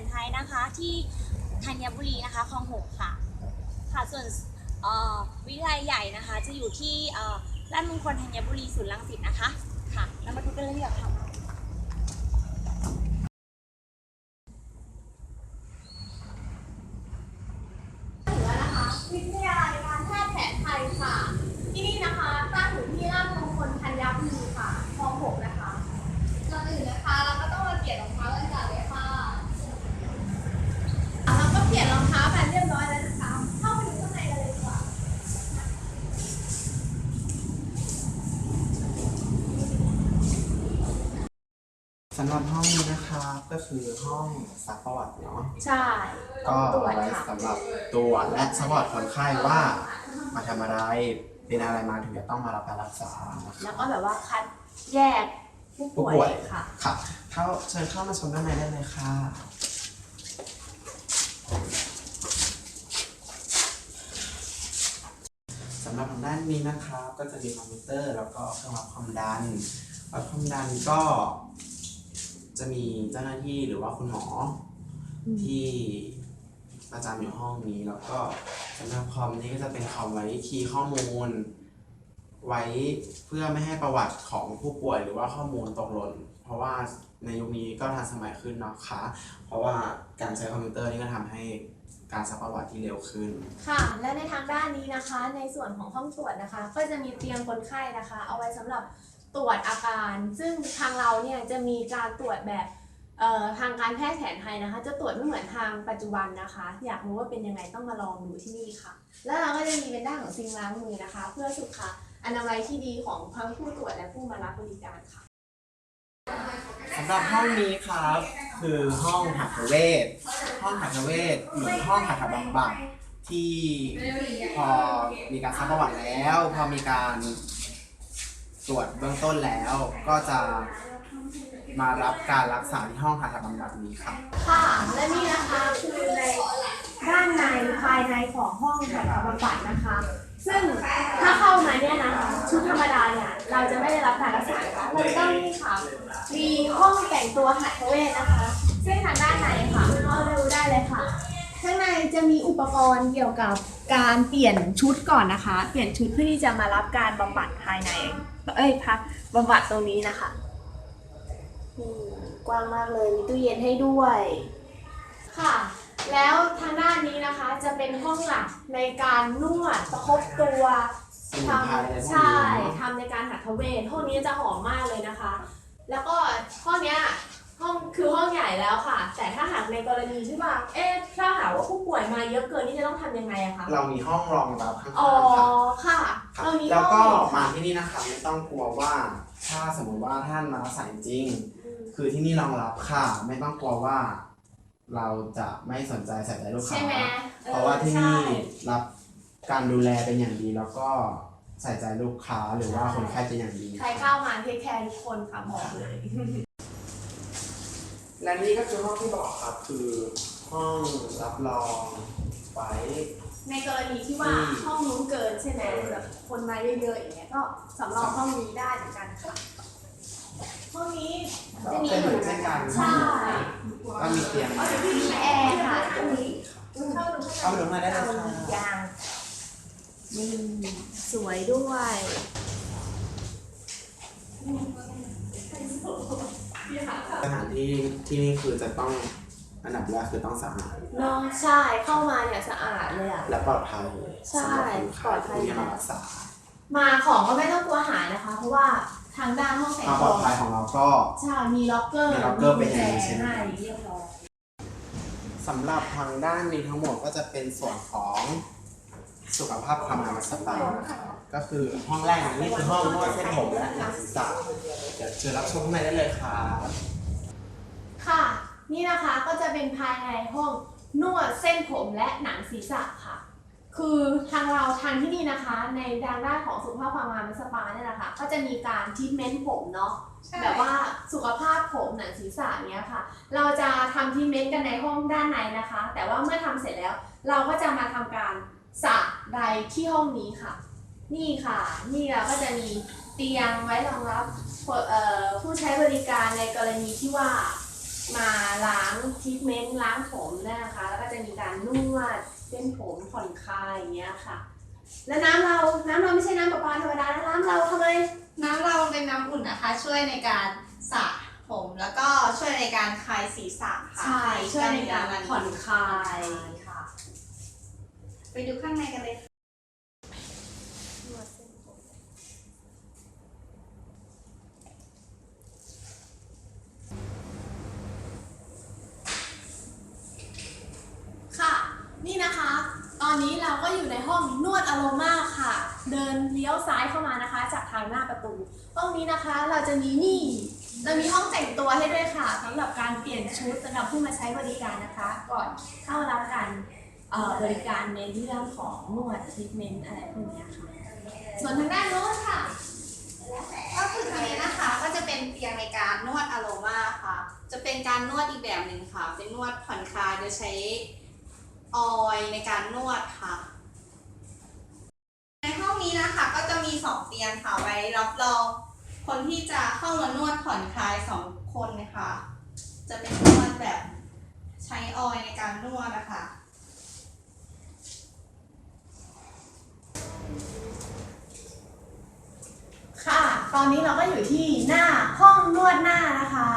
นไทยนะคะ ที่ธัญบุรีนะคะคลองหกค่ะ ค่ะส่วนวิทยาลัยใหญ่นะคะ จะอยู่ที่ร้านมงคลธัญบุรีศูนย์ลังสิตนะคะ ค่ะแล้วมาดูกันเลยดีกว่าค่ะ ครับก็คือห้องซักประวัติเนาะใช่ ก็ตรวเอาจไว้ค่ะ สำหรับตรวจและซักประวัติคนไข้ว่า มาทำอะไรเป็นอะไรมาถึงจะต้องมารับการรักษานะคแล้รัวบ ก็แบบว่าคัดแยกผู้ผู้ป่ป่ววย ยค่ะ ค่ะเข้าเชิญเข้ามาชมด้านในได้เลยค่ะ สำหรับทางด้านนี้นะครับ ก็จะมีคอมพิวเตอร์แล้วก็เครื่องวัดความดันวัดความดันก็ จะมีเจ้าหน้าที่หรือว่าคุณหมออที่ประจำอยู่ห้องนี้ แล้วก็สำหรับคอมนี้ก็จะเป็นคอมไว้คีย์ข้อมูล ไว้เพื่อไม่ให้ประวัติของผู้ป่วยหรือว่าข้อมูลตกหล่นเพราะว่าในยุคนี้ก็ทันสมัยขึ้นนะคะเพราะว่าการใช้คอมพิวเตอร์นี่ก็ทำให้การซักประวัติที่เร็วขึ้น ค่ะ และในทางด้านนี้นะคะ ในส่วนของห้องตรวจนะคะ ก็จะมีเตียงคนไข้นะคะ เอาไว้สำหรับ ตรวจอาการ ซึ่งทางเราเนี่ยจะมีการตรวจแบบทางการแพทย์แผนไทยนะคะ จะตรวจไม่เหมือนทางปัจจุบันนะคะ อยากรู้ว่าเป็นยังไงต้องมาลองดูที่นี่ค่ะ แล้วเราก็จะมีเป็นด้านของซิงล้างมือนะคะ เพื่อสุขอนามัยที่ดีของทั้งผู้ตรวจและผู้มารับบริการค่ะสำหรับห้องนี้ครับ คือห้องหัตถเวชห้องหัตถเวชหรือห้องหัตถบำบัดที่พอมีการซักประวัติแล้ว พอมีการ ตรวจเบื้องต้นแล้วก็จะมารับการรักษาที่ห้องหัตถบำบัดนี้ครับค่ะ และนี่นะคะคือในด้านในภายในของห้องหัตถบำบัดนะคะ ซึ่งถ้าเข้ามาเนี่ยนะชุดธรรมดาเนี่ยเราจะไม่ได้รับการรักษานะคะเราจะต้องนี่ค่ะมีห้องแต่งตัวหัตถเวชนะคะ ซึ่งทางด้านในค่ะเข้าดูได้เลยค่ะ ข้างในจะมีอุปกรณ์เกี่ยวกับ การเปลี่ยนชุดก่อนนะคะ เปลี่ยนชุดเพื่อที่จะมารับการบำบัดภายใน เอ้ยพักบำบัดตรงนี้นะคะนี่กว้างมากเลยมีตู้เย็นให้ด้วย ค่ะ แล้วทางด้านนี้นะคะจะเป็นห้องหลักในการนวดประคบตัวสมุนไพรอะไรพวกนี้ทำใช่เนอะทำในการหัดเวทห้องนี้จะหอมมากเลยนะคะ แล้วก็ห้องเนี้ย ห้องคือห้องใหญ่แล้วค่ะ แต่ถ้าหากในกรณีที่ว่าเอ๊ะถ้าหากว่าผู้ป่วยมาเยอะเกินนี่จะต้องทำยังไงอะคะเรามีห้องรองรับข้างอ๋อๆครับค่ะครับเรามีแล้วห้ก็องมาที่นี่นะครับไม่ต้องกลัวว่า ถ้าสมมติว่าท่านมารักษาจริง อืมคือที่นี่รองรับค่ะ ไม่ต้องกลัวว่า เราจะไม่สนใจใส่ใจลูกค้า ใช่ไหมออเพราะว่าที่นี่ใช่รับการดูแลเป็นอย่างดีแล้วก็ใส่ใจลูกค้าหรือว่าคนไข้เป็นอย่างดี ใครเข้ามาเทคแคร์ทุกคนค่ะบอกเลย และนี่ก็คือห้องที่บอกครับคือห้องรับรองไว้ ในกรณีที่ว่าอืม ห้องนู้นเกินใช่ไหมแบบคนมาเยอะๆอย่างเงี้ยก็สำรองห้องนี้ได้เหมือนกันค่ะห้องนี้จะมีเป็นเหมือนเช่นกันใช่ก็มีเตียงมีแอร์ค่ะตรงนี้เข้าดูเข้าไปดูข้างในได้เลยค่ะ ยางนี่สวยด้วย สถานที่ที่นี่คือจะต้องอันดับแรกคือต้องสะอาดเน้องใช่เข้ามาเนี่ยสะอาดเลยอะ และปลอดภัยใช่สำหรับคนไข้ปลอดภัยผู้ที่มารักษามาของก็ไม่ต้องกลัวหายนะคะ เพราะว่าทางด้านห้องแต่งความปตัลอวดภัยของเราก็ ใช่มีล็อกเกอร์มีล็อกเกอร์เป็นอย่างนี้ใช่ไหมให้เรียบร้อยสำหรับทางด้านนี้ทั้งหมดก็จะเป็นส่วนของสุขภาพความงามสปานะครับ ก็คือห้องแรกนี่คือห้องนวดเส้นผมและหนังศีรษะเดี๋ยวเชิญรับชมข้างในได้เลยครับค่ะ นี่นะคะก็จะเป็นภายในห้องนวดเส้นผมและหนังศีรษะค่ะ คือทางเราทางที่นี่นะคะ ในทางด้านของสุขภาพความงามและสปาเนี่ยนะคะก็จะมีการทรีทเมนต์ผมเนาะแบบว่าสุขภาพผมหนังศีรษะเนี้ยค่ะ เราจะทำทรีทเมนต์กันในห้องด้านในนะคะ แต่ว่าเมื่อทำเสร็จแล้ว เราก็จะมาทำการสระใดที่ห้องนี้ค่ะ นี่ค่ะ นี่เราก็จะมีเตียงไว้รองรับเอ่อผู้ใช้บริการในกรณีที่ว่ามาล้างทรีทเมนต์ล้างผมนะคะ แล้วก็จะมีการนวดเส้นผมผ่อนคลายอย่างเงี้ยค่ะ แล้วน้ำเรา น้ำเราไม่ใช่น้ำประปาธรรมดานะน้ำเราทำไมน้ำเราเป็นน้ำอุ่นนะคะ ช่วยในการสระผมแล้วก็ช่วยในการคลายศีรษะค่ะใช่ช่วยในการผ่อนคลายค่ะ ไปดูข้างในกันเลยค่ะ ค่ะ นี่นะคะ ตอนนี้เราก็อยู่ในห้องนวดอโรมาค่ะ เลี้ยวซ้ายเข้ามานะคะ จากทางหน้าประตูห้องนี้นะคะเราจะมีนี่ เรามีห้องแต่งตัวให้ด้วยค่ะสำหรับการเปลี่ยนชุดสำหรับผู้มาใช้บริการนะคะ ก่อนเข้ารับการเอ่อบริการในเรื่องของนวดทรีทเมนต์อะไรพวกเนี้ยค่ะส่วนทางด้านโน้นค่ะ ก็คือตรงนี้นะคะก็จะเป็นเตียงในการนวดอโรมาค่ะ จะเป็นการนวดอีกแบบหนึ่งค่ะ เป็นนวดผ่อนคลายโดยใช้ออยล์ในการนวดค่ะ นี้นะคะก็จะมีสองเตียงค่ะไว้รับรองคนที่จะเข้ามานวดผ่อนคลายสองคนนะคะจะเป็นนวดแบบใช้ออยในการนวดนะคะค่ะ ตอนนี้เราก็อยู่ที่หน้าห้องนวดหน้านะคะ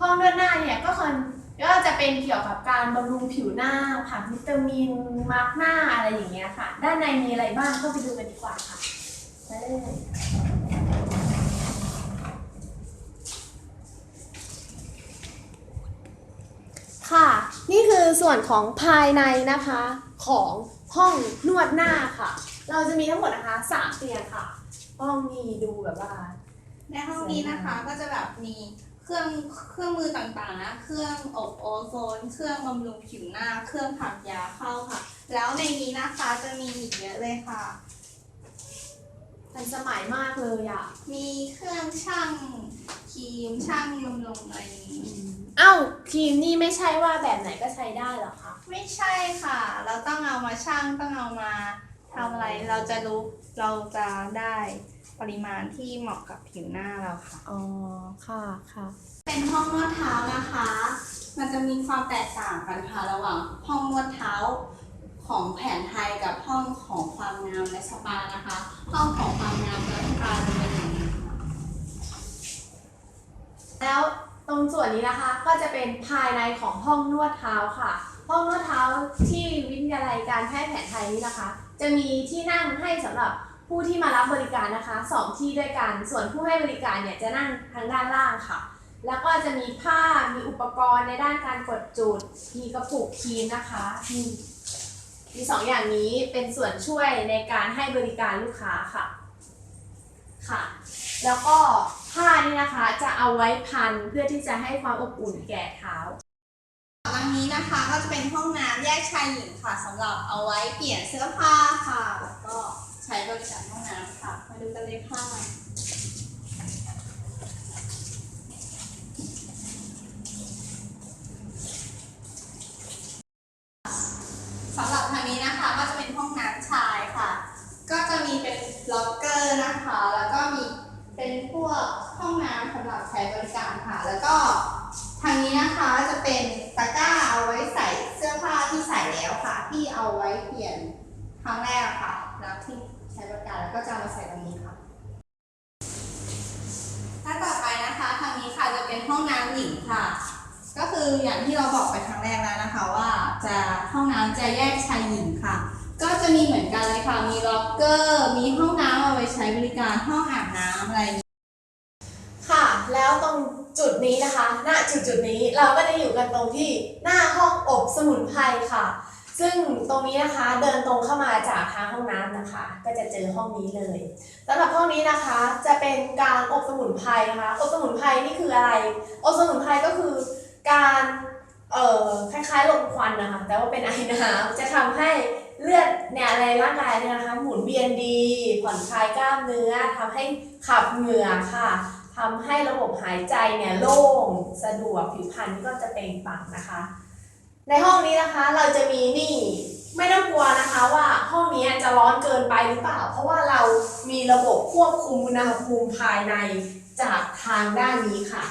ห้องนวดหน้าเนี่ยก็คน ก็จะเป็นเกี่ยวกับการบำรุงผิวหน้าผักวิตามินมาร์กหน้าอะไรอย่างเงี้ยค่ะ ด้านในมีอะไรบ้างเข้าไปดูกันดีกว่าค่ะไปเลยค่ะ นี่คือส่วนของภายในนะคะของห้องนวดหน้าค่ะ เราจะมีทั้งหมดนะคะสามเตียงค่ะ ห้องนี้ดูแบบว่า ในห้องนี้นะคะก็จะแบบมี เครื่องเครื่องมือต่างๆนะเครื่องอบโอโซน เครื่องบำรุงผิวหน้า เครื่องผักยาเข้าค่ะ แล้วในนี้นะคะจะมีอีกเยอะเลยค่ะ ทันสมัยมากเลยอะมีเครื่องช่างครีมช่างบำรุงอะไรอย่างนี้ เอ้าครีมนี่ไม่ใช่ว่าแบบไหนก็ใช้ได้เหรอคะ ไม่ใช่ค่ะ เราต้องเอามาช่างต้องเอามา ทำอะไรเราจะรู้เราจะได้ปริมาณที่เหมาะกับผิวหน้าเราค่ะ อ๋อ ค่ะค่ะ เป็นห้องนวดเท้านะคะ มันจะมีความแตกต่างกันค่ะระหว่างห้องนวดเท้าของแผนไทยกับห้องของความงามและสปานะคะ ห้องของความงามและสปาจะเป็นอย่างนี้ค่ะแล้วตรงส่วนนี้นะคะก็จะเป็นภายในของห้องนวดเท้าค่ะ ห้องนวดเท้าที่วิ ทยาลัยการแพทย์แผนไทยนี้นะคะ จะมีที่นั่งให้สำหรับผู้ที่มารับบริการนะคะสองที่ด้วยกัน ส่วนผู้ให้บริการเนี่ยจะนั่งทางด้านล่างค่ะ แล้วก็จะมีผ้ามีอุปกรณ์ในด้านการกดจุด มีกระปุกครีมนะคะมีมีสองอย่างนี้เป็นส่วนช่วยในการให้บริการลูกค้าค่ะค่ะ แล้วก็ผ้านี่นะคะจะเอาไว้พันเพื่อที่จะให้ความอบอุ่นแก่เท้า หลังนี้นะคะก็จะเป็นห้องน้ำแยกชายหญิงค่ะสำหรับเอาไว้เปลี่ยนเสื้อผ้าค่ะ แล้วก็ใช้บริการห้องน้ำค่ะ มาดูกันเลยค่ะสำหรับทางนี้นะคะก็จะเป็นห้องน้ำชายค่ะ ก็จะมีเป็นล็อกเกอร์นะคะ แล้วก็มีเป็นพวกห้องน้ำสำหรับใช้บริการค่ะ แล้วก็ ทางนี้นะคะจะเป็นตะกร้าเอาไว้ใส่เสื้อผ้าที่ใส่แล้วค่ะ ที่เอาไว้เปลี่ยนครั้งแรกค่ะ แล้วที่ใช้บริการแล้วก็จะมาใส่ตรงนี้ค่ะถ้าต่อไปนะคะ ทางนี้ค่ะจะเป็นห้องน้ำหญิงค่ะ ก็คืออย่างที่เราบอกไปครั้งแรกแล้วนะคะ ว่าจะห้องน้ำจะแยกชายหญิงค่ะ ก็จะมีเหมือนกันเลยค่ะ มีล็อกเกอร์ มีห้องน้ำเอาไว้ใช้บริการห้องอาบน้ำอะไรอย่างนี้ แล้วตรงจุดนี้นะคะณจุดจุดนี้เราก็จะอยู่กันตรงที่หน้าห้องอบสมุนไพรค่ะ ซึ่งตรงนี้นะคะเดินตรงเข้ามาจากทางห้องน้ำนะคะ ก็จะเจอห้องนี้เลยสำหรับห้องนี้นะคะจะเป็นการอบสมุนไพรนะคะอบสมุนไพรนี่คืออะไร อบสมุนไพรก็คือการเอ่อคล้ายๆลมควันนะคะแต่ว่าเป็นไอน้ำจะทำให้เลือดเนี่ยในร่างกายเนี่ยนะคะ หมุนเวียนดี ผ่อนคลายกล้ามเนื้อทำให้ขับเหงื่อค่ะ ทำให้ระบบหายใจเนี่ยโล่งสะดวกผิวพรรณก็จะเปล่งปลั่งนะคะ ในห้องนี้นะคะเราจะมีนี่ไม่ต้องกลัวนะคะว่าห้องนี้จะร้อนเกินไปหรือเปล่า เพราะว่าเรามีระบบควบคุมอุณหภูมิภายในจากทางด้านนี้ค่ะ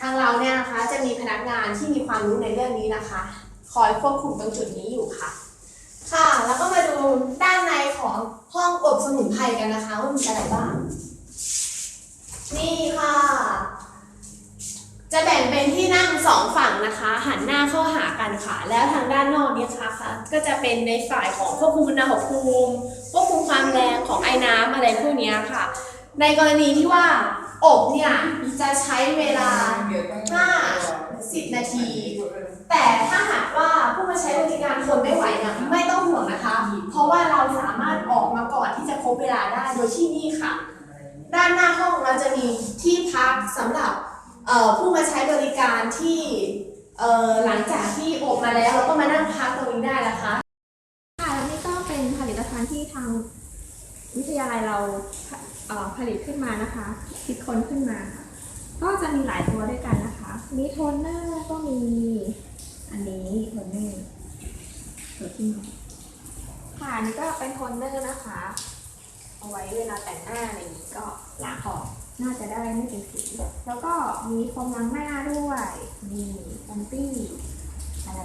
ทางเราเนี่ยนะคะจะมีพนักงานที่มีความรู้ในเรื่องนี้นะคะ คอยควบคุมตรงจุดนี้อยู่ค่ะ ค่ะแล้วก็มาดูด้านในของห้องอบสมุนไพรกันนะคะว่ามีอะไรบ้าง นี่ค่ะ จะแบ่งเป็นที่นั่งสองฝั่งนะคะ หันหน้าเข้าหากันค่ะ แล้วทางด้านนอกเนี่ยนะคะก็จะเป็นในฝ่ายของควบคุมอุณหภูมิควบคุมความแรงของไอ้น้ำอะไรพวกนี้ค่ะ ในกรณีที่ว่าอบเนี่ยจะใช้เวลา5 10 นาที แต่ถ้าหากว่าผู้มาใช้บริการทนไม่ไหวเนี่ยไม่ต้องห่วงนะคะ เพราะว่าเราสามารถออกมาก่อนที่จะครบเวลาได้โดยที่นี่ค่ะ ด้านหน้าห้องเราจะมีที่พักสำหรับผู้มาใช้บริการที่หลังจากที่อบมาแล้วเราก็มานั่งพักตรงนี้ได้นะคะค่ะแล้วนี่ก็เป็นผลิตภัณฑ์ที่ทางวิทยาลัยเราเผลิตขึ้นมานะคะ คิดค้นขึ้นมาค่ะก็จะมีหลายตัวด้วยกันนะคะ มีโทนเนอร์ก็มีอันนี้โทนเนอร์ตัวที่หนึ่งค่ะนนี้ก็เป็นโทนเนอร์นะคะ เอาไว้เวลาแต่งหน้าอะไรอย่างนี้ก็ล้างออกน่าจะได้ไม่เป็นสีแล้วก็มีโฟมล้างหน้าด้วย มีแอนตี้อะไร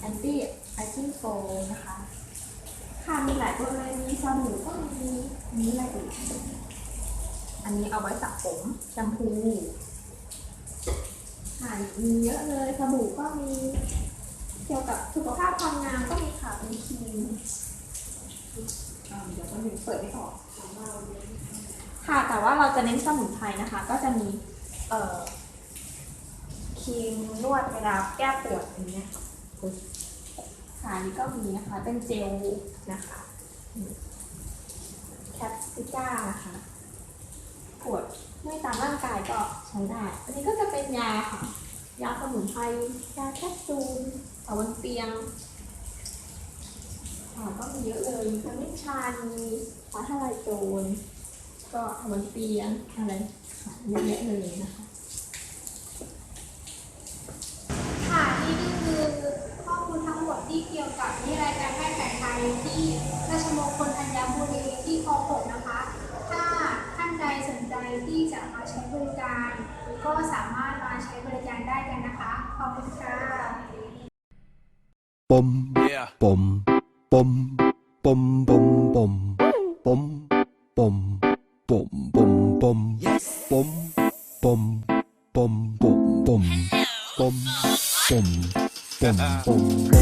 แอนตี้ไอซิ่งโฟมนะคะ ค่ะมีหลายตัวเลยมีสบู่ก็มีอันนี้อะไรอีกอันนี้เอาไว้สระผมแชมพูค่ะมีเยอะเลยสบู่ก็มี เกี่ยวกับสุขภาพความงามก็มีค่ะมีครีมอ่าเดี๋ยวคนหนึ่งเปิดไม่ออก ค่ะแต่ว่าเราจะเน้นสมุนไพรนะคะ ก็จะมีเอ่อครีมนวดเวลาแก้ปวดอย่างเงี้ยค่ะอันนี้ก็มีนะคะ เป็นเจลนะคะแคปซิก้านะคะปวดเมื่อยตามร่างกายก็ใช้ได้ อันนี้ก็จะเป็นยาค่ะ ยาสมุนไพรยาแคปซูลเอาบนเตียง ค่ะก็มีเยอะเลยมีขมิ้นชันมีฟ้าทลายโจรก็เอาบนเตียงอะไรค่ะเยอะแยะเลยนะคะ ค่ะนี่ก็คือข้อมูลทั้งหมดที่เกี่ยวกับนิรายการแพทย์แผนไทยที่ราชมงคลธัญบุรีที่คลองหกนะคะ ถ้าท่านใดสนใจที่จะมาใช้บริการ ก็สามารถมาใช้บริการได้กันนะคะ ขอบคุณค่ะ bum Yeah. bum bom, bom, bom, bom, bom, bom, bom, bom, bom, yes, bom, bom, bom, bom, bom, bom, bom, bom, bom.